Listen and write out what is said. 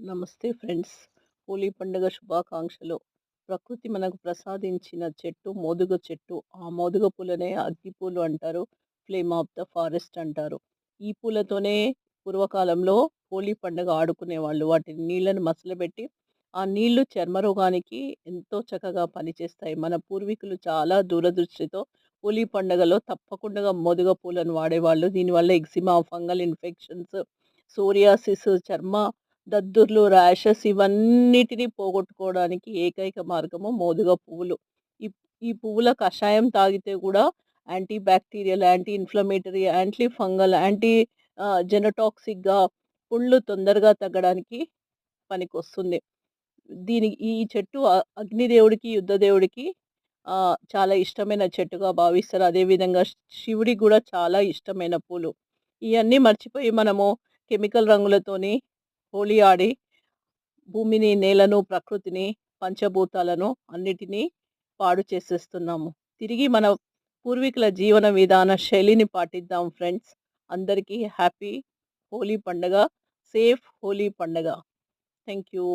నమస్తే ఫ్రెండ్స్. హోలీ పండుగ శుభాకాంక్షలు. ప్రకృతి మనకు ప్రసాదించిన చెట్టు మోదుగ చెట్టు. ఆ మోదుగ పూలనే అగ్గిపూలు అంటారు. ఫ్లేమ్ ఆఫ్ ద ఫారెస్ట్ అంటారు. ఈ పూలతోనే పూర్వకాలంలో హోలీ పండుగ ఆడుకునేవాళ్ళు. వాటిని నీళ్ళను మసలబెట్టి ఆ నీళ్ళు చర్మరోగానికి ఎంతో చక్కగా పనిచేస్తాయి. మన పూర్వీకులు చాలా దూరదృష్టితో హోలీ పండుగలో తప్పకుండా మోదుగ పూలను వాడేవాళ్ళు. దీనివల్ల ఎగ్జిమా ఫంగల్ ఇన్ఫెక్షన్స్ సోరియాసిస్ చర్మ దద్దుర్లు ర్యాషెస్ ఇవన్నిటిని పోగొట్టుకోవడానికి ఏకైక మార్గము మోదుగా పువ్వులు. ఈ ఈ పువ్వుల కషాయం తాగితే కూడా anti bacterial anti inflammatory anti fungal anti జెనటాక్సిక్గా పుళ్ళు తొందరగా తగ్గడానికి పనికొస్తుంది. దీని ఈ చెట్టు అగ్నిదేవుడికి యుద్ధదేవుడికి చాలా ఇష్టమైన చెట్టుగా భావిస్తారు. అదేవిధంగా శివుడికి కూడా చాలా ఇష్టమైన పూలు. ఇవన్నీ మర్చిపోయి మనము కెమికల్ రంగులతోని హోలీ ఆడి భూమిని నేలను ప్రకృతిని పంచభూతాలను అన్నిటినీ పాడు చేసేస్తున్నాము. తిరిగి మన పూర్వీకుల జీవన విధాన శైలిని పాటిద్దాం ఫ్రెండ్స్. అందరికీ హ్యాపీ హోలీ పండగ. సేఫ్ హోలీ పండగ. Thank you